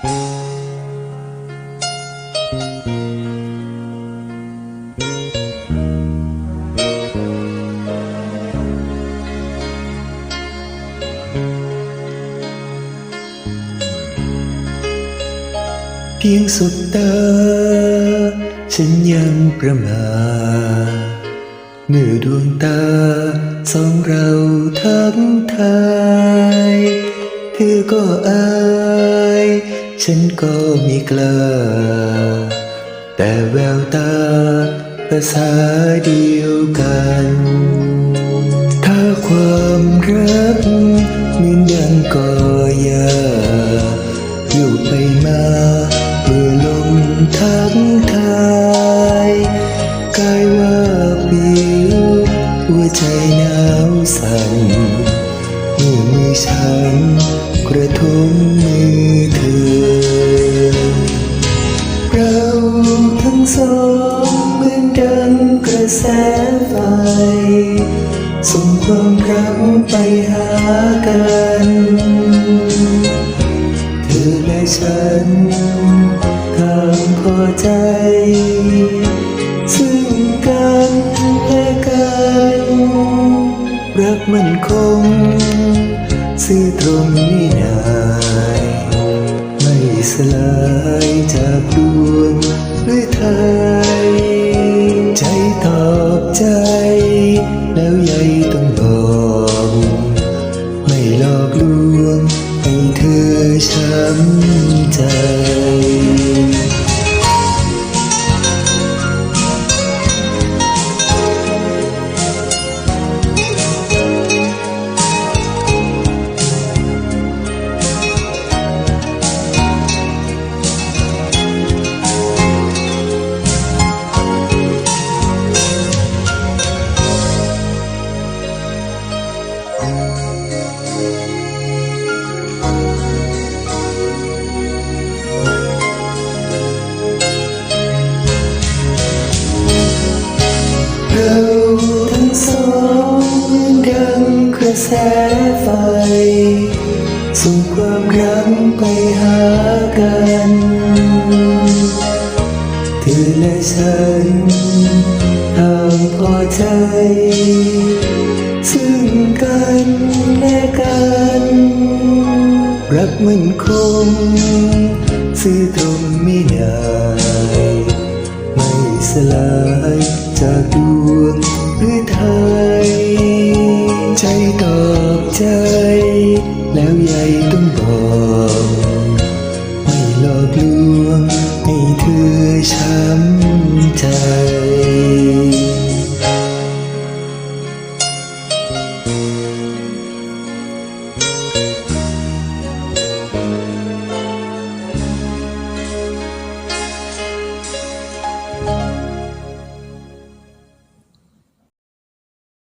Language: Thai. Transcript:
เพียงสุดตา ฉันยังประมาทเมื่อดวงตาสองเราทักทาย เธอก็อา ฉันก็มีกล้า แต่แววตาภาษาเดียวกัน ถ้าความรักเหมือนดังก่อยาอยู่ไปมาเมื่อลมทักทายกายว่าวิวหัวใจหนาวสั่น เราทั้งสองเหมือนดังกระแสไฟส่งความรักไปหากัน เธอและฉันต่างพอใจ ซึ่งกันและกัน รักมันคง ซื่อตรงไม่นายไม่ส ลายจากดวงด้วยไทยใจตอบใจ แล้วใยต้องบอกไม่หลอกลวงให้เธอช้ำใจ แสไฟส่งความรักไปหากัน เธอและฉันต่างพอใจ ซึ่งกันและกัน รักมันคง ซื่อตรงไม่นายไม่สลายจากดวงหรือไทย ตอบใจ แล้วใยต้องบอก ไม่หลอกลวงให้เธอช้ำใจ